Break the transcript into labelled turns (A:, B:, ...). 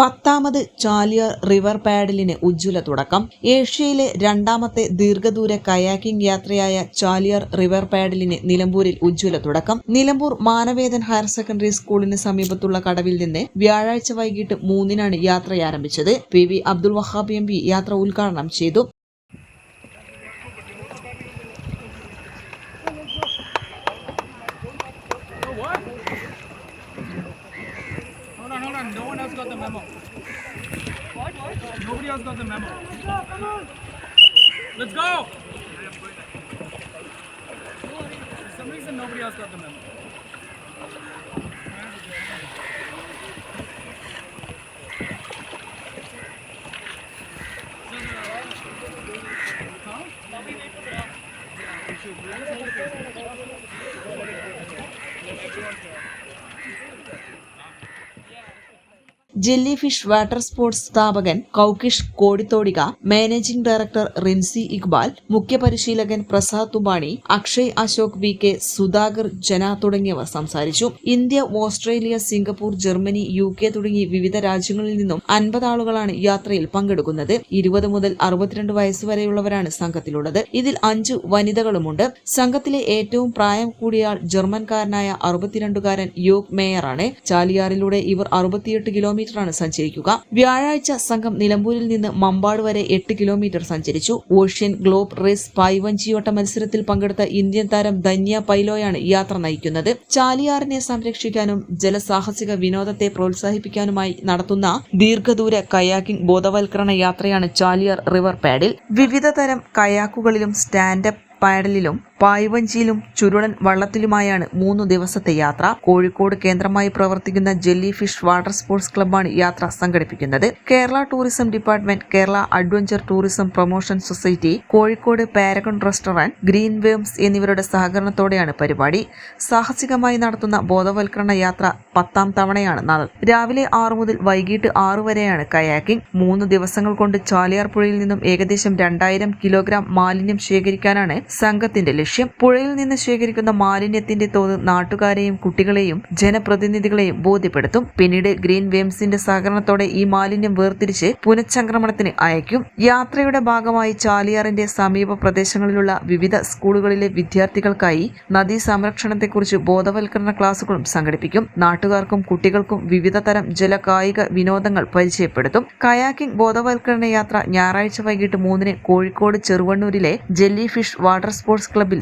A: പത്താമത് ചാലിയർ റിവർ പാഡലിന് ഉജ്ജ്വല തുടക്കം. ഏഷ്യയിലെ രണ്ടാമത്തെ ദീർഘദൂര കയാക്കിംഗ് യാത്രയായ ചാലിയർ റിവർ പാഡലിന് നിലമ്പൂരിൽ ഉജ്ജ്വല തുടക്കം. നിലമ്പൂർ മാനവേദൻ ഹയർ സെക്കൻഡറി സ്കൂളിന് സമീപത്തുള്ള കടവിൽ നിന്ന് വ്യാഴാഴ്ച വൈകിട്ട് മൂന്നിനാണ് യാത്ര ആരംഭിച്ചത് P V Abdul Wahab M P യാത്ര ഉദ്ഘാടനം ചെയ്തു.
B: Nobody else got the memo. Let's go. For some reason, nobody else got the memo.
A: Jelly fish water sports സ്ഥാപകൻ കൌകിഷ് കോടിത്തോടിക മാനേജിംഗ് ഡയറക്ടർ റിൻസി ഇക്ബാൽ മുഖ്യപരിശീലകൻ പ്രസാദ് തുമാണി അക്ഷയ് അശോക് വി കെ സുധാകർ ജന തുടങ്ങിയവർ സംസാരിച്ചു. India Australia Singapore Germany U K തുടങ്ങി വിവിധ രാജ്യങ്ങളിൽ നിന്നും അൻപത് ആളുകളാണ് യാത്രയിൽ പങ്കെടുക്കുന്നത്. ഇരുപത് മുതൽ അറുപത്തിരണ്ട് വയസ്സുവരെയുള്ളവരാണ് സംഘത്തിലുള്ളത്. ഇതിൽ അഞ്ച് വനിതകളുമുണ്ട്. സംഘത്തിലെ ഏറ്റവും പ്രായം കൂടിയ ജർമ്മൻകാരനായ അറുപത്തിരണ്ടുകാരൻ യോഗ് മേയറാണ്. ചാലിയാറിലൂടെ ഇവർ അറുപത്തിയെട്ട് കിലോമീറ്ററാണ് സഞ്ചരിക്കുക. വ്യാഴാഴ്ച സംഘം നിലമ്പൂരിൽ നിന്ന് മമ്പാട് വരെ എട്ട് കിലോമീറ്റർ സഞ്ചരിച്ചു. ഓഷ്യൻ ഗ്ലോബ് റേസ് പായ്വഞ്ചിയോട്ട മത്സരത്തിൽ പങ്കെടുത്ത ഇന്ത്യൻ താരം ധന്യ പൈലോയാണ് യാത്ര നയിക്കുന്നത്. ചാലിയാറിനെ സംരക്ഷിക്കാനും ജലസാഹസിക വിനോദത്തെ പ്രോത്സാഹിപ്പിക്കാനുമായി നടത്തുന്ന ദീർഘദൂര കയാക്കിംഗ് ബോധവൽക്കരണ യാത്രയാണ് ചാലിയാർ റിവർ പാഡിൽ. വിവിധതരം കയാക്കുകളിലും സ്റ്റാൻഡപ്പ് പാഡലിലും പായ്വഞ്ചിയിലും ചുരുളൻ വള്ളത്തിലുമായാണ് മൂന്ന് ദിവസത്തെ യാത്ര. കോഴിക്കോട് കേന്ദ്രമായി പ്രവർത്തിക്കുന്ന ജെല്ലി ഫിഷ് വാട്ടർ സ്പോർട്സ് ക്ലബ്ബാണ് യാത്ര സംഘടിപ്പിക്കുന്നത്. Kerala tourism department Kerala adventure tourism promotion society Kozhikode Paragon restaurant green worms എന്നിവരുടെ സഹകരണത്തോടെയാണ് പരിപാടി. സാഹസികമായി നടത്തുന്ന ബോധവൽക്കരണ യാത്ര പത്താം തവണയാണ് നാൾ. രാവിലെ ആറു മുതൽ വൈകിട്ട് ആറു വരെയാണ് കയാക്കിംഗ്. മൂന്ന് ദിവസങ്ങൾ കൊണ്ട് ചാലിയാർ പുഴയിൽ നിന്നും ഏകദേശം രണ്ടായിരം കിലോഗ്രാം മാലിന്യം ശേഖരിക്കാനാണ് സംഘത്തിന്റെ ലക്ഷ്യം. പുഴയിൽ നിന്ന് ശേഖരിക്കുന്ന മാലിന്യത്തിന്റെ തോത് നാട്ടുകാരെയും കുട്ടികളെയും ജനപ്രതിനിധികളെയും ബോധ്യപ്പെടുത്തും. പിന്നീട് ഗ്രീൻ വേംസിന്റെ സഹകരണത്തോടെ ഈ മാലിന്യം വേർതിരിച്ച് പുനഃചംക്രമണത്തിന് അയക്കും. യാത്രയുടെ ഭാഗമായി ചാലിയാറിന്റെ സമീപ പ്രദേശങ്ങളിലുള്ള വിവിധ സ്കൂളുകളിലെ വിദ്യാർത്ഥികൾക്കായി നദീ സംരക്ഷണത്തെക്കുറിച്ച് ബോധവൽക്കരണ ക്ലാസുകളും സംഘടിപ്പിക്കും. നാട്ടുകാർക്കും കുട്ടികൾക്കും വിവിധ തരം ജല കായിക വിനോദങ്ങൾ പരിചയപ്പെടുത്തും. കയാക്കിംഗ് ബോധവൽക്കരണ യാത്ര ഞായറാഴ്ച വൈകിട്ട് മൂന്നിന് കോഴിക്കോട് ചെറുവണ്ണൂരിലെ ജെല്ലി ഫിഷ് വാട്ടർ സ്പോർട്സ് ക്ലബ്ബിൽ